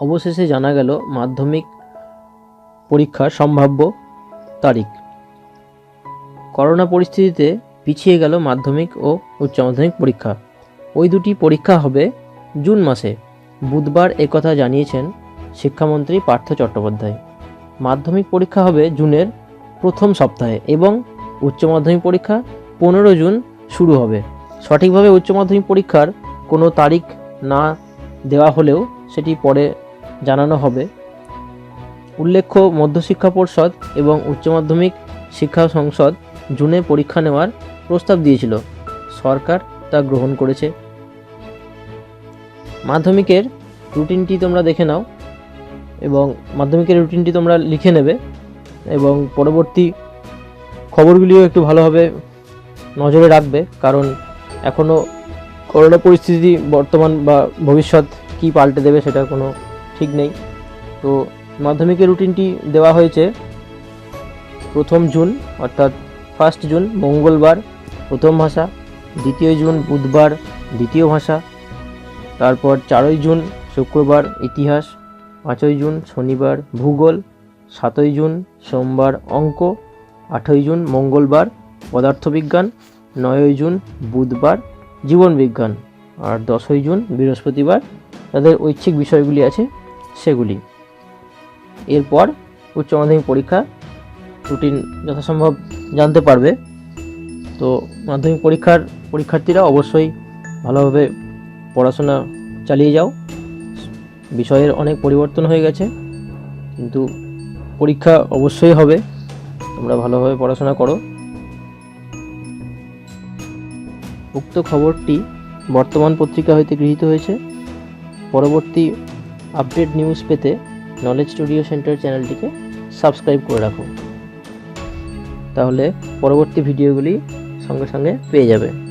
অবশেষে জানা গেল মাধ্যমিক পরীক্ষার সম্ভাব্য তারিখ। করোনা পরিস্থিতিতে পিছিয়ে গেল মাধ্যমিক ও উচ্চ মাধ্যমিক পরীক্ষা। ওই দুটি পরীক্ষা হবে জুন মাসে। বুধবার একথা জানিয়েছেন শিক্ষামন্ত্রী পার্থ চট্টোপাধ্যায়। মাধ্যমিক পরীক্ষা হবে জুনের প্রথম সপ্তাহে এবং উচ্চ মাধ্যমিক পরীক্ষা পনেরো জুন শুরু হবে। সঠিকভাবে উচ্চ মাধ্যমিক পরীক্ষার কোনো তারিখ না দেওয়া হলেও সেটি পরে জানানো হবে। উল্লেখ্য, মধ্যশিক্ষা পর্ষদ এবং উচ্চ মাধ্যমিক শিক্ষা সংসদ জুনে পরীক্ষা নেওয়ার প্রস্তাব দিয়েছিল। সরকার তা গ্রহণ করেছে। মাধ্যমিকের রুটিনটি তোমরা দেখে নাও এবং মাধ্যমিকের রুটিনটি তোমরা লিখে নেবে এবং পরবর্তী খবরগুলিও একটু ভালোভাবে নজরে রাখবে কারণ এখনও করোনা পরিস্থিতি বর্তমান বা ভবিষ্যৎ কী পাল্টে দেবে সেটা কোনো ঠিক নেই। তো মাধ্যমিকের রুটিনটি দেওয়া হয়েছে। প্রথম জুন, অর্থাৎ ফার্স্ট জুন, মঙ্গলবার, প্রথম ভাষা, দ্বিতীয় জুন, বুধবার, দ্বিতীয় ভাষা, তারপর চারই জুন, শুক্রবার, ইতিহাস, পাঁচই জুন, শনিবার, ভূগোল, সাতই জুন, সোমবার, অঙ্ক, আটই জুন, মঙ্গলবার, পদার্থবিজ্ঞান, নয়ই জুন, বুধবার, জীবনবিজ্ঞান, আর দশই জুন, বৃহস্পতিবার। তাদের ঐচ্ছিক বিষয়গুলি আছে। সেগুলি। এরপর উচ্চ মাধ্যমিক পরীক্ষা রুটিন যথাসম্ভব জানতে পারবে। তো মাধ্যমিক পরীক্ষার পরীক্ষার্থীরা অবশ্যই ভালোভাবে পড়াশোনা চালিয়ে যাও। বিষয়ের অনেক পরিবর্তন হয়ে গেছে, কিন্তু পরীক্ষা অবশ্যই হবে। তোমরা ভালোভাবে পড়াশোনা করো। উক্ত খবরটি বর্তমান পত্রিকা হইতে গৃহীত হয়েছে। পরবর্তী আপডেট নিউজ পেতে নলেজ স্টুডিও সেন্টার চ্যানেলটিকে সাবস্ক্রাইব করে রাখুন। তাহলে পরবর্তী ভিডিওগুলি সঙ্গে সঙ্গে পেয়ে যাবে।